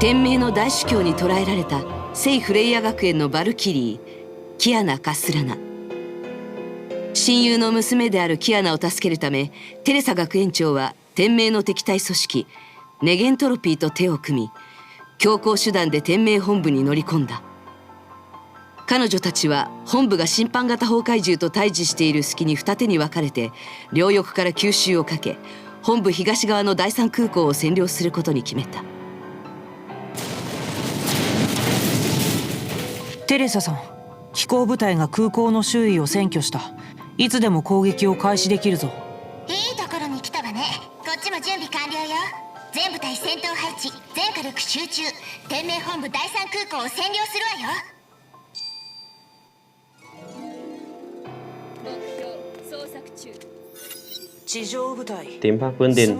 天命の大主教に捕らえられた聖フレイヤ学園のバルキリーキアナ・カスラナ。親友の娘であるキアナを助けるためテレサ学園長は天命の敵対組織ネゲントロピーと手を組み強行手段で天命本部に乗り込んだ。彼女たちは本部が審判型崩壊獣と対峙している隙に二手に分かれて両翼から急襲をかけ本部東側の第三空港を占領することに決めた。テレサさん飛行部隊が空港の周囲を占拠した。いつでも攻撃を開始できるぞ。いいところに来たわね。こっちも準備完了よ。全部隊戦闘配置全火力集中。天命本部第三空港を占領するわよ。 ทีมภาคพื้นดิน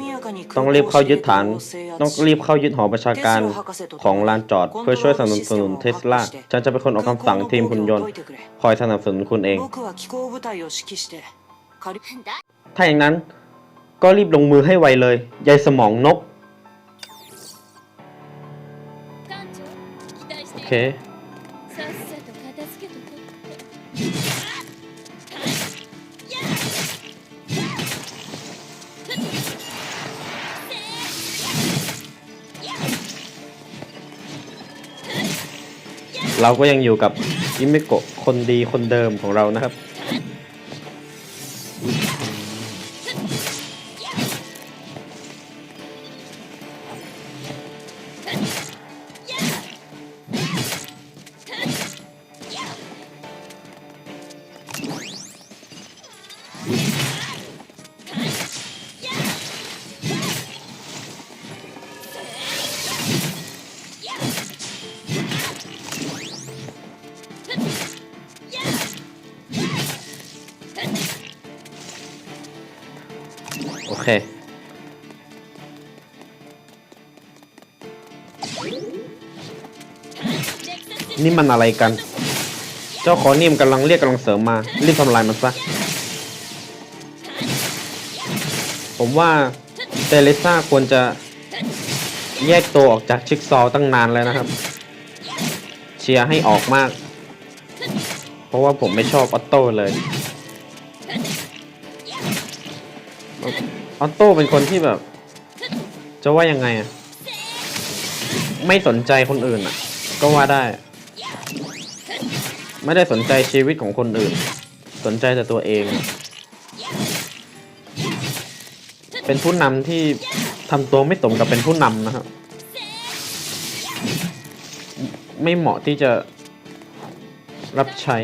ต้องรีบเข้ายึดฐาน ต้องรีบเข้ายึดหอประชาการของลานจอด เพื่อช่วยสนับสนุนเทสลาฉันจะเป็นคนออกคำสั่งทีมหุ่นยนต์ คอยสนับสนุนคุณเอง ถ้าอย่างนั้นก็รีบลงมือให้ไวเลยยายสมองนก โอเค เราก็ยังอยู่กับอิเมโกะคนดีคนเดิมของเรานะครับ นี่มันอะไรกัน เจ้าขอนิ่มกำลังเรียกกำลังเสริมมา รีบทำลายมันซะ ผมว่าเตเลซ่าควรจะแยกตัวออกจากชิกซอตั้งนานแล้วนะครับ เชียร์ให้ออกมาก เพราะว่าผมไม่ชอบออตโต้เลย ออตโต้เป็นคนที่แบบ จะว่ายังไงอะไม่สนใจคนอื่นอะก็ว่าได้ ไม่ได้สนใจชีวิตของคนอื่น สนใจแต่ตัวเอง เป็นผู้นำที่ทำตัวไม่สมกับเป็นผู้นำนะครับ ไม่เหมาะที่จะรับใช้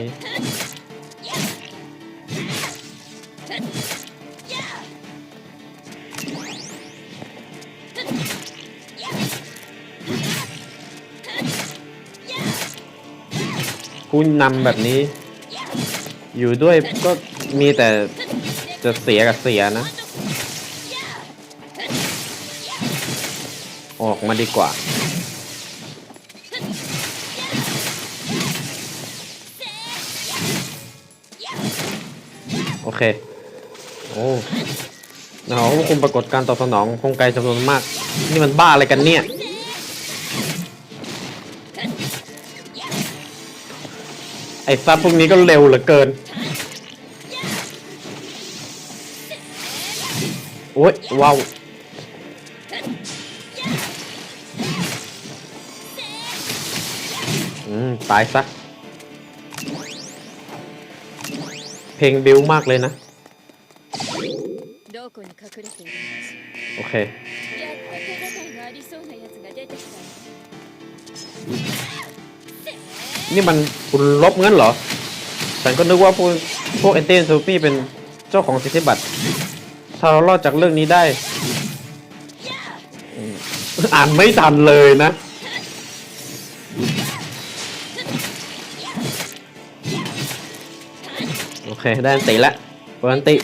ผู้นำแบบนี้ อยู่ด้วยก็มีแต่จะเสียกับเสียนะ ออกมาดีกว่า โอเค โอ้นะควบคุมปรากฏการตอบสนองคงไกลจำนวนมาก นี่มันบ้าอะไรกันเนี่ย ไอ้ซับพวกนี้ก็เร็วเหลือเกิน โอ้ยว้าวอืม ตายซะ เพลงบิวมากเลยนะ โอเค นี่มันคุณลบเงั้นเหรอ ฉันก็นึกว่าพวกพวกเอนเตนซูปี้เป็นเจ้าของสิทธิบัตร ถ้าเรารอดจากเรื่องนี้ได้ อ่านไม่ทันเลยนะ โอเค ได้อันติล้วเปิดอันติ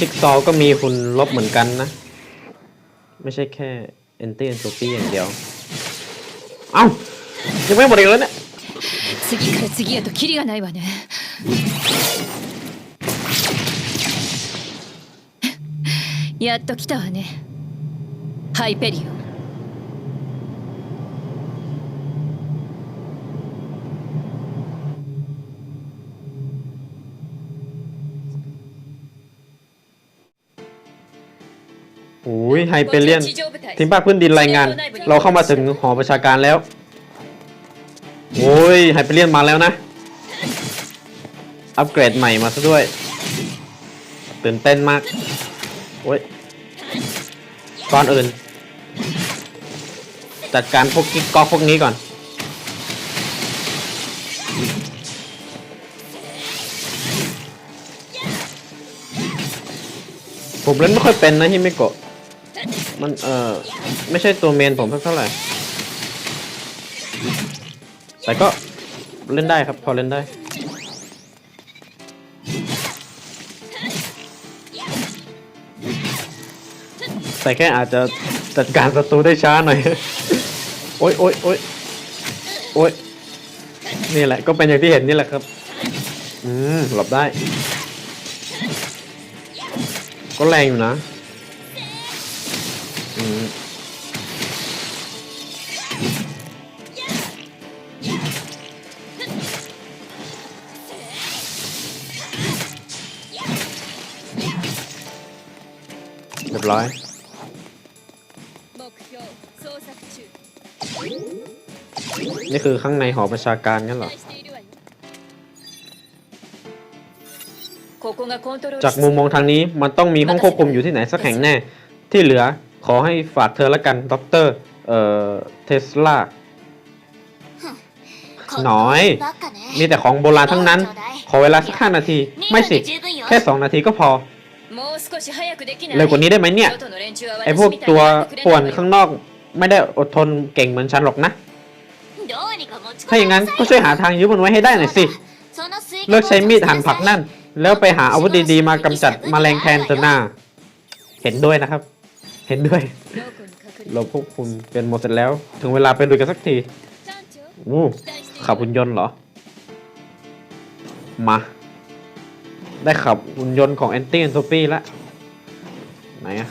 ชิกซอก็มีคุณลบเหมือนกันนะ ไม่ใช่แค่เอนตี้เอนโทรปีอย่างเดียว เอ้า ยังไม่หมดอีกแล้วเนี่ยัから次へとキリがないわยやっと来たわねハイペリオン โอ้ยไฮเปเลียนทีมภาคพื้นดินรายงาน เราเข้ามาถึงหอประชาการแล้วโอ้ยไฮเปเลียนมาแล้วนะ อัปเกรดใหม่มาซะด้วย ตื่นเต้นมากโอ้ยก่อนอื่น จัดการพวกกิ๊กก๊อกพวกนี้ก่อนผมเล่นไม่ค่อยเป็นนะฮิเมโกะ มันเออไม่ใช่ตัวเมนผมเท่าไหร่ แต่ก็เล่นได้ครับ พอเล่นได้แต่แค่อาจจะจัดการศัตรูได้ช้าหน่อย โอ๊ยโอ๊ยโอ๊ยโอ๊ยนี่แหละ ก็เป็นอย่างที่เห็นนี่แหละครับ อืม หลบได้ ก็แรงอยู่นะ เรียบร้อยนี่คือข้างในหอประชาการงั้นเหรอ จากมุมมองทางนี้มันต้องมีห้องควบคุมอยู่ที่ไหนสักแห่งแน่ ที่เหลือ ขอให้ฝากเธอละกันด็อกเตอร์เอ่อเทสลาน้อย มีแต่ของโบราณทั้งนั้น ขอเวลาสักห้านาที ไม่สิ แค่สองนาทีก็พอ เร็วกว่านี้ได้ไหมเนี่ย ไอพวกตัวป่วนข้างนอก ไม่ได้อดทนเก่งเหมือนฉันหรอกนะ ถ้าอย่างนั้นก็ช่วยหาทางยื้มันไว้ให้ได้หน่อยสิ เลิกใช้มีดหั่นผักนั่น แล้วไปหาอาวุธดีๆมากำจัดมแมลงแทนเถอะหน้า เห็นด้วยนะครับ เห็นด้วย เราพวกคุณเป็นหมดเสร็จแล้ว ถึงเวลาไปลุยกันสักทีอู้ขับหุ่นยนต์เหรอ มา ได้ขับหุ่นยนต์ของแอนตี้แอนโทปีแล้ว ไหนอะ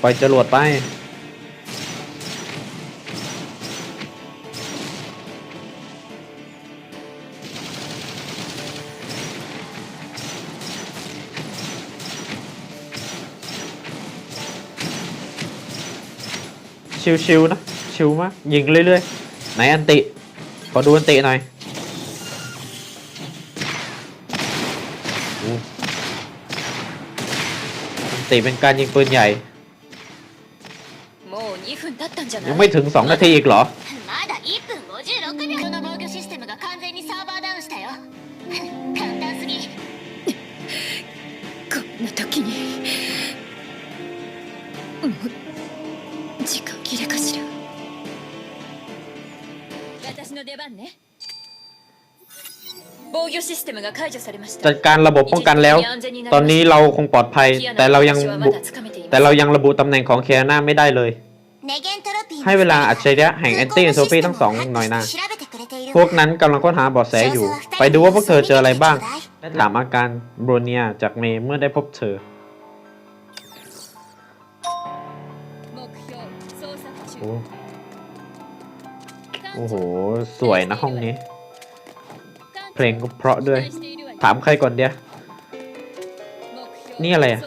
ไปจรวดไป ชิวๆนะ ชิวมาก ยิงเรื่อยๆ ไหนอันติ ขอดูอันติหน่อยอันติเป็นการยิงปืนใหญ่ ยังไม่ถึงสองนาทีอีกเหรอ の出番ね防御システムが解除されました จัดการระบบป้องกันแล้ว ตอนนี้เราคงปลอดภัย แต่เรายังบุแต่เรายังระบุตำแหน่งของเคียนาไม่ได้เลย ネゲントロピー ให้เวลาอัจฉริยะแห่งแอนตี้โซฟีทั้งสองหน่อยนะ 調べてくれている พวกนั้นกำลังค้นหาเบาะแสอยู่ ไปดูว่าพวกเธอเจออะไรบ้าง และถามอาการโบรเนียจากเมย์เมื่อได้พบเธอ 目標捜索中 โอ้ โอ้โห สวยนะห้องนี้ เพลงก็เพราะด้วย ถามใครก่อนเดียนี่อะไรอะ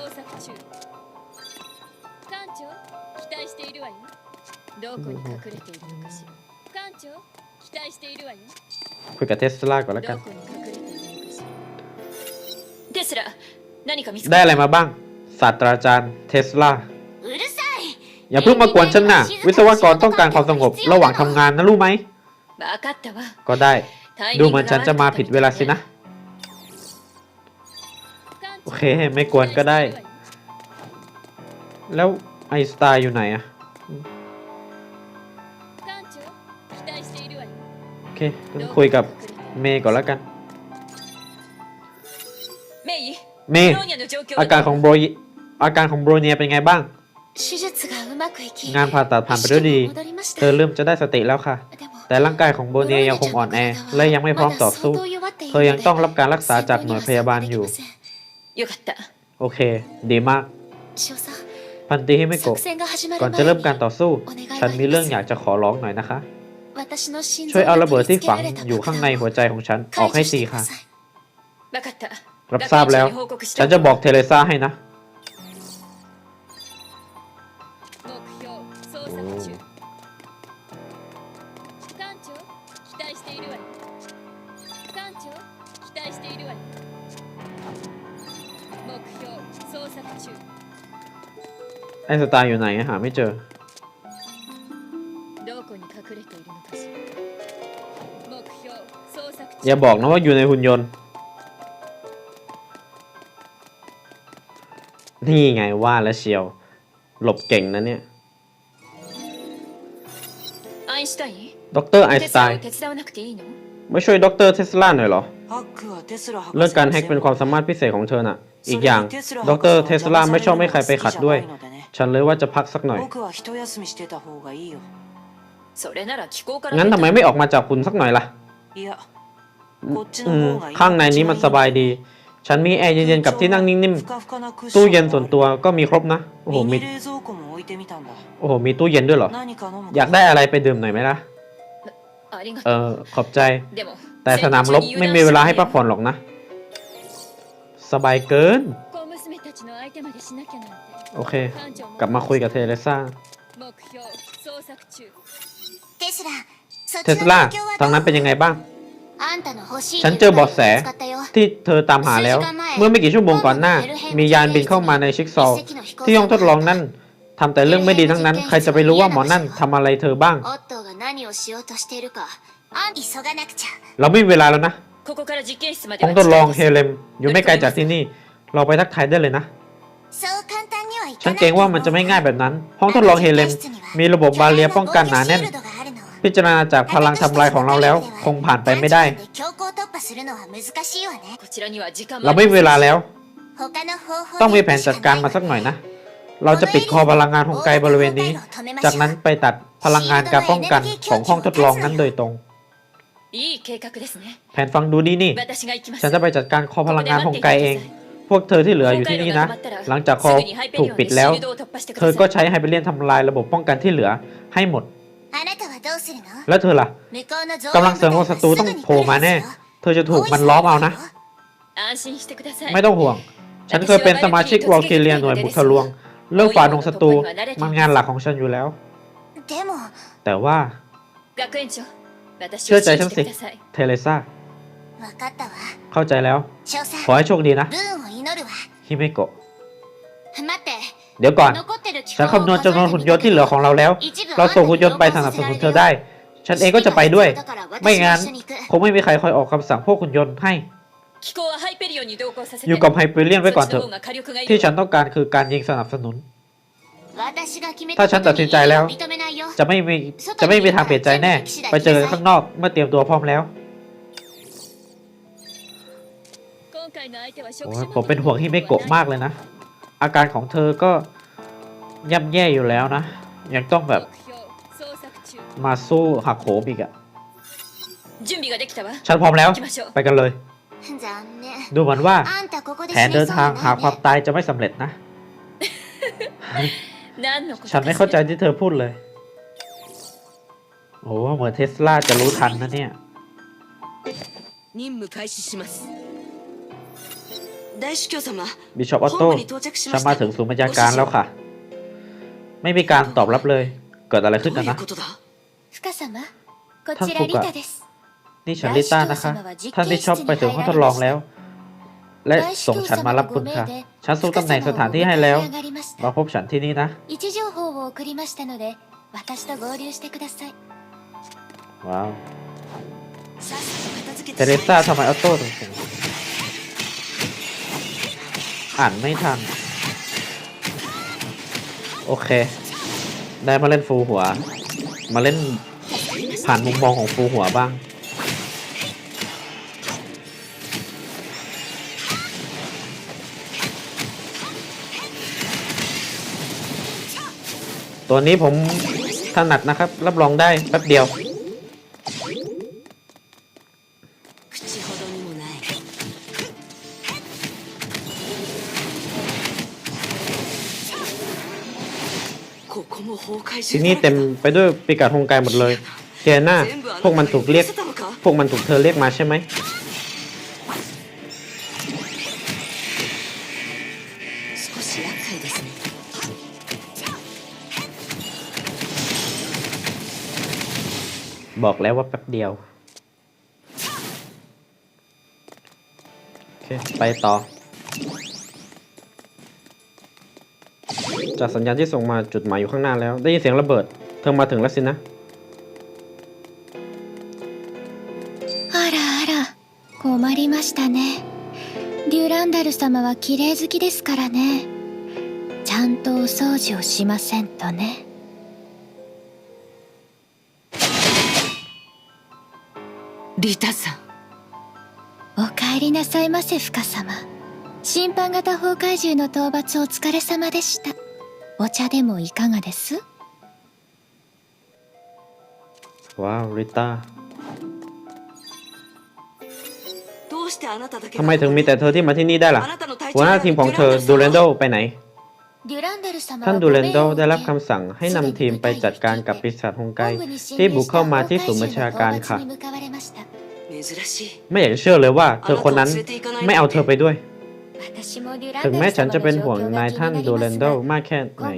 คุยกับเทสลาก่อนแล้วกัน ได้อะไรมาบ้าง ศาสตราจารย์เทสลา อย่าเพิ่งมากวนฉันนะวิศวกรต้องการความสงบระหว่างทำงานนะรู้ไหม ก็ได้ ดูเหมือนฉันจะมาผิดเวลาสินะ โอเค ไม่กวนก็ได้ แล้วไอสไตล์อยู่ไหนอะโอเคต้องคุยกับเมย์ก่อนแล้วกัน เมย์อาการของโบรอาการของโบรเนียเป็นไงบ้าง งานผ่าตัดผ่านไปด้วยดี เธอเริ่มจะได้สติแล้วค่ะ แต่ร่างกายของโบเนียยังคงอ่อนแอ และยังไม่พร้อมต่อสู้ เธอยังต้องรับการรักษาจากหน่วยพยาบาลอยู่ โอเค ดีมาก พันตีให้ไม่โกะก่อนจะเริ่มการต่อสู้ ฉันมีเรื่องอยากจะขอร้องหน่อยนะคะ ช่วยเอาระเบิดที่ฝังอยู่ข้างในหัวใจของฉันออกให้ทีค่ะ รับทราบแล้ว ฉันจะบอกเทเลซาให้นะ ไอ้สไตล์อยู่ไหนหาไม่เจออย่าบอกนะว่าอยู่ในหุ่นยนต์ นี่ไงว่าและเชียว หลบเก่งนะเนี่ยด็อกเตอร์ไอสไตน์ไม่ช่วยด็อกเตอร์เทสลาหน่อยเหรอ เรื่องการแฮกเป็นความสามารถพิเศษของเธอน่ะ อีกอย่างด็อกเตอร์เทสลาไม่ชอบให้ใครไปขัดด้วย ฉันเลยว่าจะพักสักหน่อย งั้นทำไมไม่ออกมาจากคุณสักหน่อยล่ะข้างในนี้มันสบายดี ฉันมีแอร์เย็นๆกับที่นั่งนิ่มๆ ตู้เย็นส่วนตัวก็มีครบนะ โอ้โห มี โอ้โห มีตู้เย็นด้วยเหรอ อยากได้อะไรไปดื่มหน่อยไหมล่ะ เออ ขอบใจ แต่สนามรบไม่มีเวลาให้พักผ่อนหรอกนะ สบายเกิน โอเค กลับมาคุยกับเทเลซ่าเทสลาทางนั้นเป็นยังไงบ้าง ฉันเจอบอะแสที่เธอตามหาแล้ว เมื่อไม่กี่ชั่วโมงก่อนหน้า มียานบินเข้ามาในชิกซอลที่ห้องทดลองนั่นทำแต่เรื่องไม่ดีทั้งนั้น ใครจะไปรู้ว่าหมอนั่นทำอะไรเธอบ้าง เราไม่มีเวลาแล้วนะห้องทดลองเฮเลมอยู่ไม่ไกลจากที่นี่ เราไปทักทายได้เลยนะ ฉันเกรงว่ามันจะไม่ง่ายแบบนั้น ห้องทดลองเฮเลม มีระบบบาเรียป้องกันหนาแน่น พิจารณาจากพลังทำลายของเราแล้ว คงผ่านไปไม่ได้ เราไม่เวลาแล้ว ต้องมีแผนจัดการมาสักหน่อยนะ เราจะปิดคอพลังงานของไกลบริเวณนี้ จากนั้นไปตัดพลังงานการป้องกันของห้องทดลองนั้นโดยตรงแผนฟังดูดีนี่ ฉันจะไปจัดการคอพลังงานของไกลเอง พวกเธอที่เหลืออยู่ที่นี่นะ หลังจากคอถูกปิดแล้ว เธอก็ใช้ไฮเบเลียนทำลายระบบป้องกันที่เหลือให้หมด แล้วเธอล่ะกำลังเสริมของศัตรูต้องโผล่มาแน่ เธอจะถูกมันล้อมเอานะ ไม่ต้องห่วง ฉันเคยเป็นสมาชิกวอลเกเลียหน่วยบุกทะลวงเลือกฝ่าดงศัตรูมันงานหลักของฉันอยู่แล้ว แต่ว่าเชื่อใจฉันสิ เทเลซ่า เข้าใจแล้ว ขอให้โชคดีนะ ฮิเมโกะเดี๋ยวก่อน ฉันคำนวณจำนวนหุ่นยนต์ที่เหลือของเราแล้ว เราส่งหุ่นยนต์ไปสนับสนุนเธอได้ ฉันเองก็จะไปด้วย ไม่งั้นคงไม่มีใครคอยออกคำสั่งพวกหุ่นยนต์ให้ อยู่กับไฮเปเรียนไว้ก่อนเถอะ ที่ฉันต้องการคือการยิงสนับสนุน ถ้าฉันตัดสินใจแล้ว จะไม่มีจะไม่มีทางเปลี่ยนใจแน่ ไปเจอกันข้างนอกเมื่อเตรียมตัวพร้อมแล้ว ผมเป็นห่วงที่ไม่โกะมากเลยนะ อาการของเธอก็ย่ำแย่อยู่แล้วนะ ยังต้องแบบมาสู้หักโหมอีกอะฉันพร้อมแล้ว ไปกันเลย ดูเหมือนว่าแผนเดินทางหาความตายจะไม่สำเร็จนะ ฉันไม่เข้าใจที่เธอพูดเลย โอ้เหมือนเทสลาจะรู้ทันนะเนี่ย บิชอปออโต้ฉันมาถึงศูนย์บัญชาการแล้วค่ะ ไม่มีการตอบรับเลย เกิดอะไรขึ้นกันนะท่านฟุกะนี่ฉันลิต้านะคะ ท่านที่ชอบไปถึงห้องทดลองแล้ว และส่งฉันมารับคุณค่ะ ฉันสู้ตำแหน่งสถานที่ให้แล้ว มาพบฉันที่นี่นะว้าวเทเรซ่าทำไมออโต้ถึง อ่านไม่ทัน โอเค ได้มาเล่นฟูหัว มาเล่นผ่านมุมมองของฟูหัวบ้าง ตัวนี้ผมถนัดนะครับ รับรองได้แป๊บเดียว ที่นี่เต็มไปด้วยปีกาดฮงไกหมดเลยเทียน่าพวกมันถูกเรียก พวกมันถูกเธอเรียกมาใช่ไหมบอกแล้วว่าแป๊บเดียว โอเค ไปต่อ จากสัญญาณที่ส่งมาจุดหมายอยู่ข้างหน้าแล้ว ได้ยินเสียงระเบิด เธอมาถึงแล้วสินะ あらあら困りましたねデュランダル様は綺麗好きですからねちゃんとお掃除をしませんとねリータさんお帰りなさいませ深様審判型崩壊獣の討伐お疲れ様でした お茶でもいかがです ว้าว ริต้า どうしてあなただけ ทำไมถึงมีแต่เธอที่มาที่นี่ได้ล่ะ あなたの隊 หัวหน้าทีมของเธอ ดูเรนโดไปไหน デュランダル様 ท่านดูเรนโดได้รับคำสั่งให้นำทีมไปจัดการกับปีศาจฮงไก ที่บุกเข้ามาที่ศูนย์บัญชาการค่ะ 珍しい ไม่อยากจะเชื่อเลยว่า เธอคนนั้นไม่เอาเธอไปด้วย ถึงแม้ฉันจะเป็นห่วงนายท่านดูเรนโดมากแค่ไหน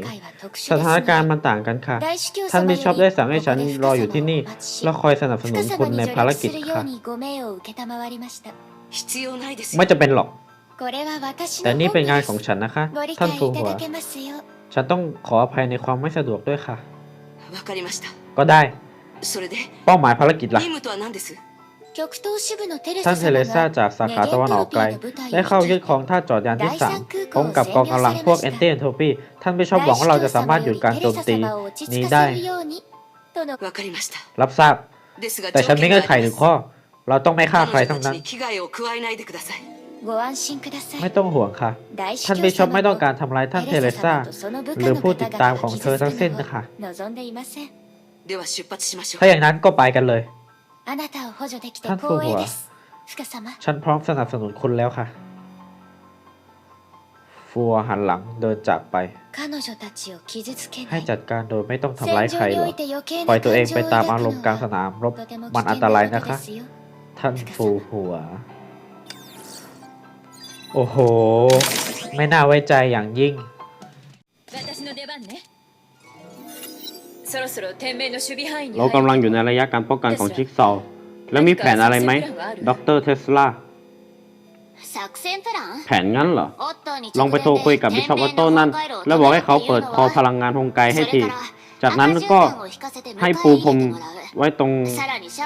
สถานการณ์มันต่างกันค่ะ ท่านบิชอปได้สั่งให้ฉันรออยู่ที่นี่ และคอยสนับสนุนคุณในภารกิจค่ะ ไม่จะเป็นหรอก แต่นี่เป็นงานของฉันนะคะ ท่านฟูหัว ฉันต้องขออภัยในความไม่สะดวกด้วยค่ะ ก็ได้ เป้าหมายภารกิจล่ะ ท่านเทเลซ่าจากสาขาตะวันออกไกล ได้เข้ายึดครองท่าจอดยานที่สามพร้อมกับกองกำลังพวกเอนตี้เอนโทปีท่านไม่ชอบหวังว่าเราจะสามารถหยุดการโจมตีนี้ได้ รับทราบ แต่ฉันมีเงื่อนไขหนึ่งข้อ เราต้องไม่ฆ่าใครทั้งนั้น ไม่ต้องห่วงค่ะ ท่านไม่ชอบไม่ต้องการทำร้ายท่านเทเลซ่า หรือผู้ติดตามของเธอทั้งส้นนะคะถ้าอย่างนั้นก็ไปกันเลย ท่านฟูหัวฉันพร้อมสนับสนุนคุณแล้วค่ะ ฟัวหันหลังเดินจากไปให้ให้จัจัดดการโดยไม่ต้องทำทำร้าร้ายยใคใครรหหรรออกปปล่ล่ออยยตัตัววเอเองงไปไปตาตามมอาอารรมมณ์ณ์กกลาลางงสสนานามมรรบบมัมันนอัอันนตรารตายยนะนะคะคะท่านท่านฟูหัว โอ้โห ไม่น่าไว้ใจอย่างยิ่ง เรากำลังอยู่ในระยะการป้องกันของชิกซอแล้วมีแผนอะไรไหมด็อกเตอร์เทสลาแผนงั้นเหรอ ลองไปโทรคุยกับบิชอปออโต้นั่น แล้วบอกให้เขาเปิดคอพลังงานฮงไกให้ที จากนั้นก็ให้ปูพรมไว้ตรง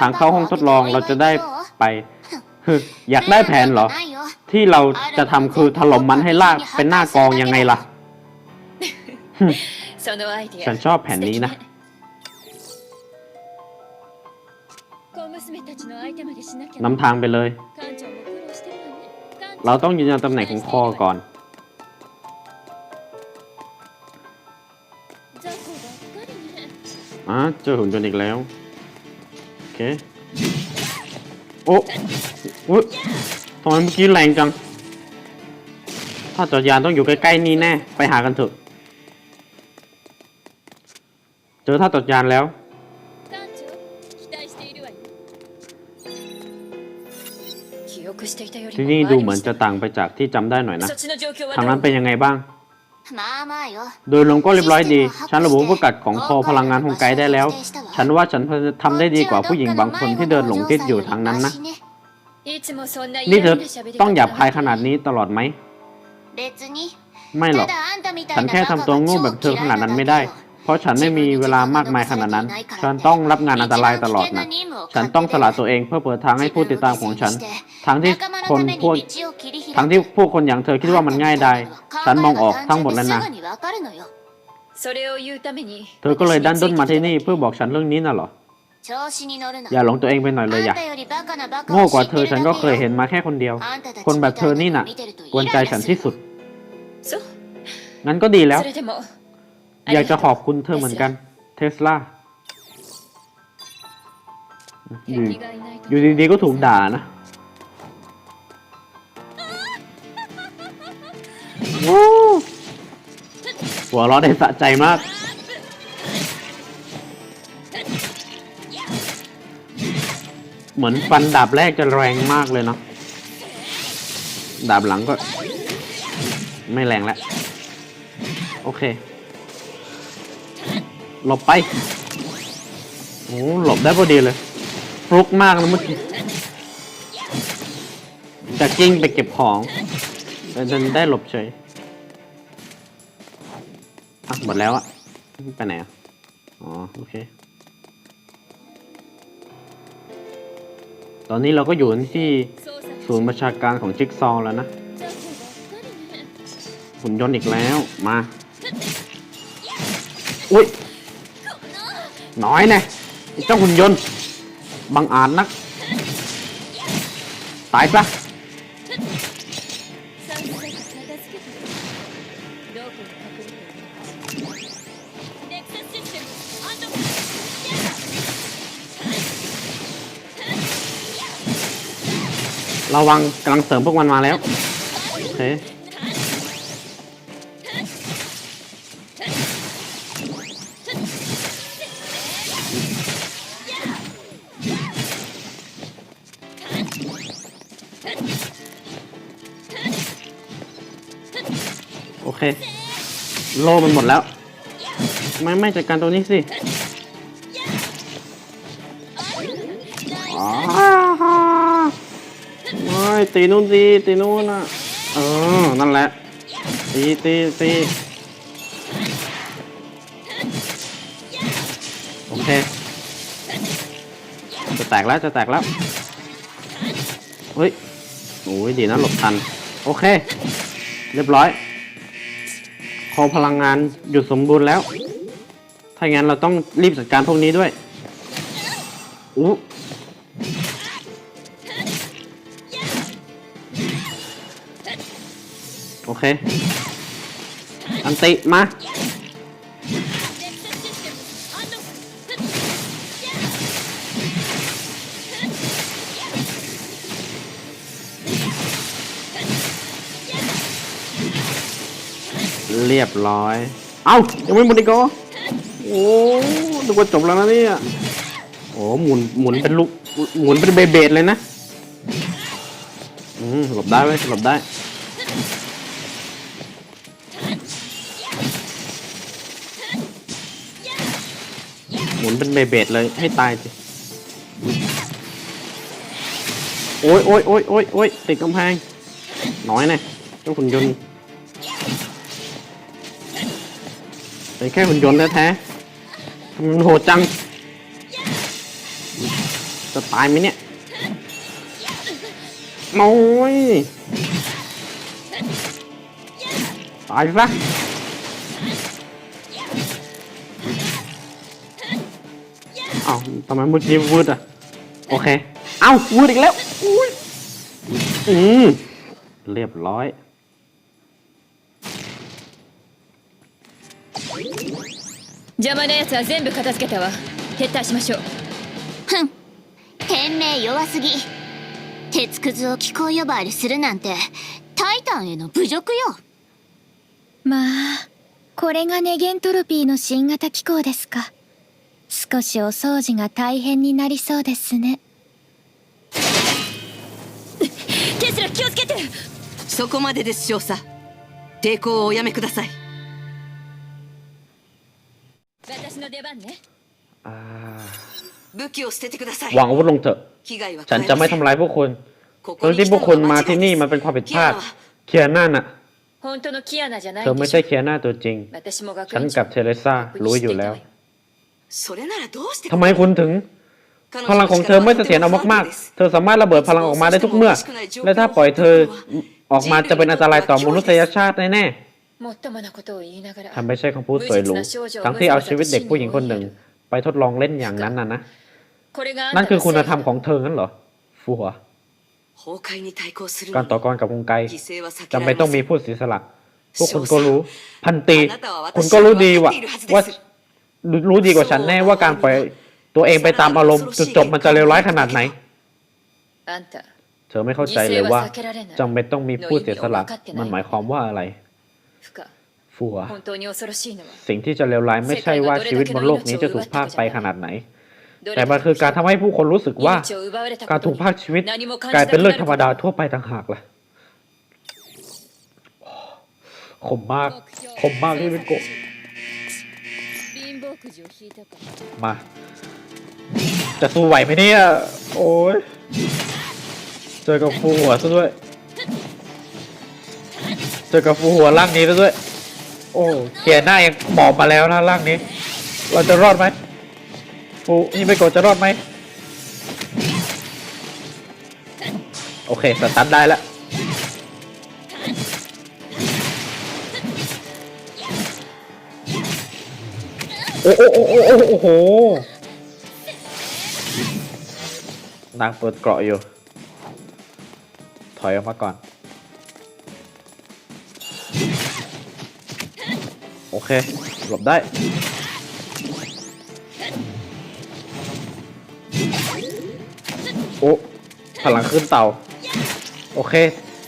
ทางเข้าห้องทดลองเราจะได้ไปอยากได้แผนเหรอ ที่เราจะทำคือถล่มมันให้ลากเป็นหน้ากองยังไงล่ะ ฉันชอบแผนนี้นะ นำทางไปเลย เราต้องยืนยันตำแหน่งของคอก่อน อะเจอหุ่นยนต์อีกแล้ว โอเค โอ้โอ้ทำไมเมื่อกี้แรงจัง ถ้าจอดยานต้องอยู่ใกล้ๆนี่แน่ ไปหากันเถอะ เจอถ้าจอดยานแล้ว ที่นี่ดูเหมือนจะต่างไปจากที่จำได้หน่อยนะทางนั้นเป็นยังไงบ้าง โดยรวมก็เรียบร้อยดี ฉันระบุประกัดของพอพลังงานของไกด์ได้แล้ว ฉันว่าฉันทำได้ดีกว่าผู้หญิงบางคนที่เดินหลงติดอยู่ทางนั้นนะ นี่เธอต้องหยาบคายขนาดนี้ตลอดไหม ไม่หรอก ฉันแค่ทำตัวโง่แบบเธอขนาดนั้นไม่ได้ เพราะฉันไม่มีเวลามากมายขนาดนั้น ฉันต้องรับงานอันตรายตลอดนะ ฉันต้องสละตัวเองเพื่อเปิดทางให้ผู้ติดตามของฉัน ทั้งที่คนพวก ทั้งที่พวกคนอย่างเธอคิดว่ามันง่ายดาย ฉันมองออกทั้งหมดแล้วนะ เธอก็เลยดันด้นมาที่นี่เพื่อบอกฉันเรื่องนี้น่ะหรอ อย่าหลงตัวเองไปหน่อยเลยอย่าโง่กว่าเธอฉันก็เคยเห็นมาแค่คนเดียว คนแบบเธอนี่น่ะ กวนใจฉันที่สุด งั้นก็ดีแล้ว อยากจะขอบคุณเธอเหมือนกัน เทสลาอยู่ดีๆก็ถูกด่านะหัวร้อนได้สะใจมาก เหมือนฟันดาบแรกจะแรงมากเลยเนาะดาบหลังก็ ไม่แรงแล้ว โอเค หลบไป โอ้หลบได้พอดีเลยฟลุกมากนะเมื่อกี้จะกิ้งไปเก็บของแต่ดันได้หลบเฉยอะหมดแล้วอะไปไหนอะอ๋อ โอเค ตอนนี้เราก็อยู่ที่ศูนย์ประชาการของจิ๊กซอแล้วนะหุ่นยนต์อีกแล้ว มา อุ้ย น้อยแน่เจ้าหุ่นยนต์บังอาจนัก ตายซะระวังกำลังเสริมพวกมันมาแล้ว โอเค โลมันหมดแล้ว ไม่ไม่จัดการตัวนี้สิอ๋อไม่ตีนู่นสิตีนู่นน่ะ เออ นั่นแหละ ตีตีตีโอเค จะแตกแล้วจะแตกแล้ว เฮ้ย โอ้ยดีนะหลบทัน โอเค เรียบร้อย คอพลังงานหยุดสมบูรณ์แล้ว ถ้างั้นเราต้องรีบจัดการพวกนี้ด้วยอู้โอเค อันติมา รียบร้อย เอ้ายังไม่หมดอีกเหรอโอ้ดูว่าจบแล้วนะเนี่ย โอ้หมุนหมุนเป็นลูกหมุนเป็นเบเบดเลยนะ อืมหลบได้ไหมหลบได้หมุนเป็นเบเบดเลยให้ตายสิโอ้ยโอ้ยโอ้ยโอ้ยโอ้ยติดกำแพงน้อยน่เจ้าขุนยนต์ เป็นแค่หุ่นยนต์แท้ๆทำไมมันโหดจัง จะตายไหมเนี่ยโอ้ยตายซะเอ้าทำไมเมื่อกี้วืดอะ โอเค เอ้าวืดอีกแล้ว อือืมเรียบร้อย 邪魔なやつは全部片付けたわ。撤退しましょう。ふん。天命弱すぎ。鉄くずを気候呼ばわりするなんてタイタンへの侮辱よ。まあこれがネゲントロピーの新型機構ですか。少しお掃除が大変になりそうですね。テスラ気をつけて。そこまでです少佐。抵抗をおやめください 私の出番ね อ่า 武器を捨ててください วางอาวุธลงเถอะ 危害は ฉัน 加え จะไม่ ません ทำร้ายพวกคุณ こ ตอน こに ที่ 来 พวก た คุณ の มา は間 ที่ 違い นี่ です มันเป็นความผิดพ キ ลา ア ด ナは เคียน่าน่ะ 本当のキアナじゃない เธอ ん ไม่ でし ใช่ ょ เคียน่าตัวจริง 私も学 ฉัน 園 กับ 長 เทเรซ่ารู้อยู่แล้ว それならどうして ทำไมคุณถึง พลังของเธอไม่เสถียรเอามากๆ เธอสามารถระเบิดพลังออกมาได้ทุกเมื่อ และถ้าปล่อยเธอออกมาจะเป็นอันตรายต่อมนุษยชาติแน่ もっともなことを言いながら ๆ ทำไม่ใช่คำพูดสวยหรูทั้งที่เอาชีวิตเด็กผู้หญิงคนหนึ่ง ไปทดลองเล่นอย่างนั้นน่ะนะ นั่นคือคุณธรรมของเธอนั่นเหรอฟัวการต่อกรกับวงไกจำเป็นต้องมีผู้เสียสละพวกคุณก็รู้ พันตี คุณก็รู้ดีว่าว่ารู้ดีกว่าฉันแน่ว่าการปล่อยตัวเองไปตามอารมณ์จุดจบมันจะเลวร้ายขนาดไหน เธอไม่เข้าใจเลยว่าจำเป็นต้องมีผู้เสียสละมันหมายความว่าอะไร ฟัว สิ่งที่จะเลวร้ายไม่ใช่ว่าชีวิตบนโลกนี้จะถูกภาคไปขนาดไหน แต่มันคือการทำให้ผู้คนรู้สึกว่า การถูกภาคชีวิต กลายเป็นเรื่องธรรมดาทั่วไปต่างหากล่ะขมมากขมมากที่เป็นโกมา จะสู้ไหวไหมเนี่ย โอ้ยเจอกับฟูหัวซะด้วย เจอกับฟูหัวร่างนี้ซะด้วย โอ้เกียร์หน้ายังหมอบมาแล้วนะร่างนี้ เราจะรอดไหมฟูนี่ไม่กดจะรอดไหมโอเคสตาร์ทได้แล้วโอ้โอ้โอ้โอ้โอ้โหนางเปิดเกราะอยู่ ถอยออกมาก่อน โอเค หลบได้ โอ้พลังขึ้นเต่า โอเค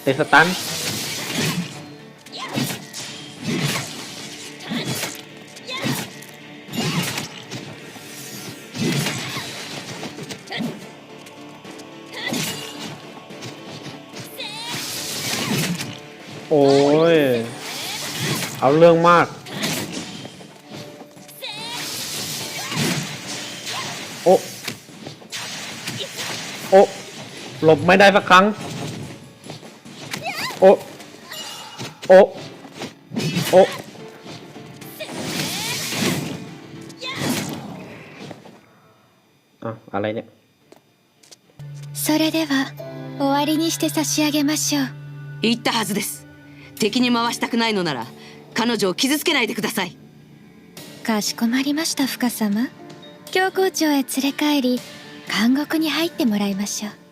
เตะสตันโอ้ย เอาเรื่องมาก อ้ หลบไม่ได้สักครั้ง โอ้ โอ้ โอ้ อ่ะ อะไรเนี่ย それでは終わりにして差し上げましょう言ったはずです敵に回したくないのなら彼女を傷つけないでくださいかしこまりました深様教皇庁へ連れ帰り 監獄に入ってもらいましょう。